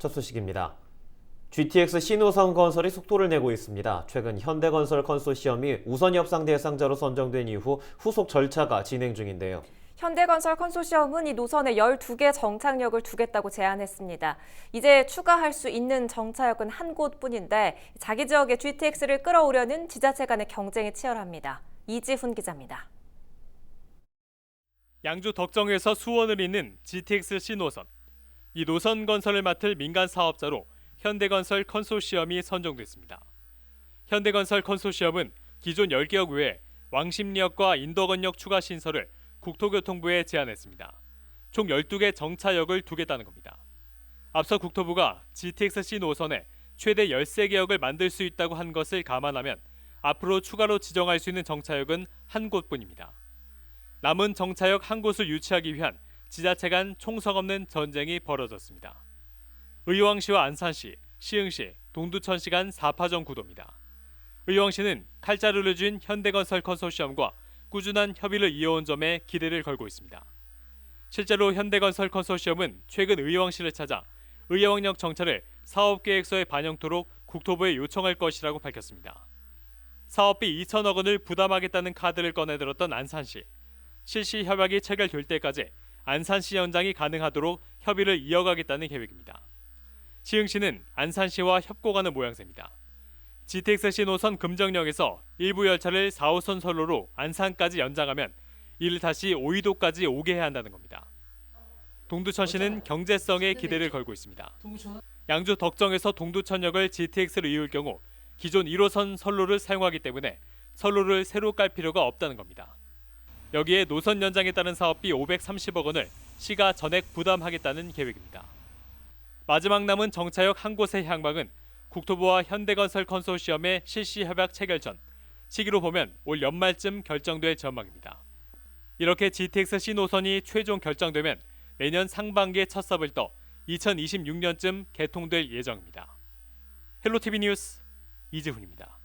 첫 소식입니다. GTX 신호선 건설이 속도를 내고 있습니다. 최근 현대건설 컨소시엄이 우선 협상 대상자로 선정된 이후 후속 절차가 진행 중인데요. 현대건설 컨소시엄은 이 노선에 12개 정착역을 두겠다고 제안했습니다. 이제 추가할 수 있는 정차역은 한 곳뿐인데 자기 지역의 GTX를 끌어오려는 지자체 간의 경쟁이 치열합니다. 이지훈 기자입니다. 양주 덕정에서 수원을 잇는 GTX 신노선. 이 노선 건설을 맡을 민간 사업자로 현대건설 컨소시엄이 선정됐습니다. 현대건설 컨소시엄은 기존 10개역 외에 왕십리역과 인덕원역 추가 신설을 국토교통부에 제안했습니다. 총 12개 정차역을 두겠다는 겁니다. 앞서 국토부가 GTX-C 노선에 최대 13개역을 만들 수 있다고 한 것을 감안하면 앞으로 추가로 지정할 수 있는 정차역은 한 곳뿐입니다. 남은 정차역 한 곳을 유치하기 위한 지자체 간 총성 없는 전쟁이 벌어졌습니다. 의왕시와 안산시, 시흥시, 동두천시 간 4파전 구도입니다. 의왕시는 칼자루를 쥔 현대건설 컨소시엄과 꾸준한 협의를 이어온 점에 기대를 걸고 있습니다. 실제로 현대건설 컨소시엄은 최근 의왕시를 찾아 의왕역 정차를 사업계획서에 반영토록 국토부에 요청할 것이라고 밝혔습니다. 사업비 2천억 원을 부담하겠다는 카드를 꺼내들었던 안산시. 실시 협약이 체결될 때까지 안산시 연장이 가능하도록 협의를 이어가겠다는 계획입니다. 시흥시는 안산시와 협고가는 모양새입니다. GTX-C 노선 금정역에서 일부 열차를 4호선 선로로 안산까지 연장하면 이를 다시 오이도까지 오게 해야 한다는 겁니다. 동두천시는 경제성에 기대를 걸고 있습니다. 양주 덕정에서 동두천역을 GTX로 이을 경우 기존 1호선 선로를 사용하기 때문에 선로를 새로 깔 필요가 없다는 겁니다. 여기에 노선 연장에 따른 사업비 530억 원을 시가 전액 부담하겠다는 계획입니다. 마지막 남은 정차역 한 곳의 향방은 국토부와 현대건설 컨소시엄의 실시 협약 체결 전 시기로 보면 올 연말쯤 결정될 전망입니다. 이렇게 GTX-C 노선이 최종 결정되면 내년 상반기에 첫 삽을 떠 2026년쯤 개통될 예정입니다. 헬로티비 뉴스 이지훈입니다.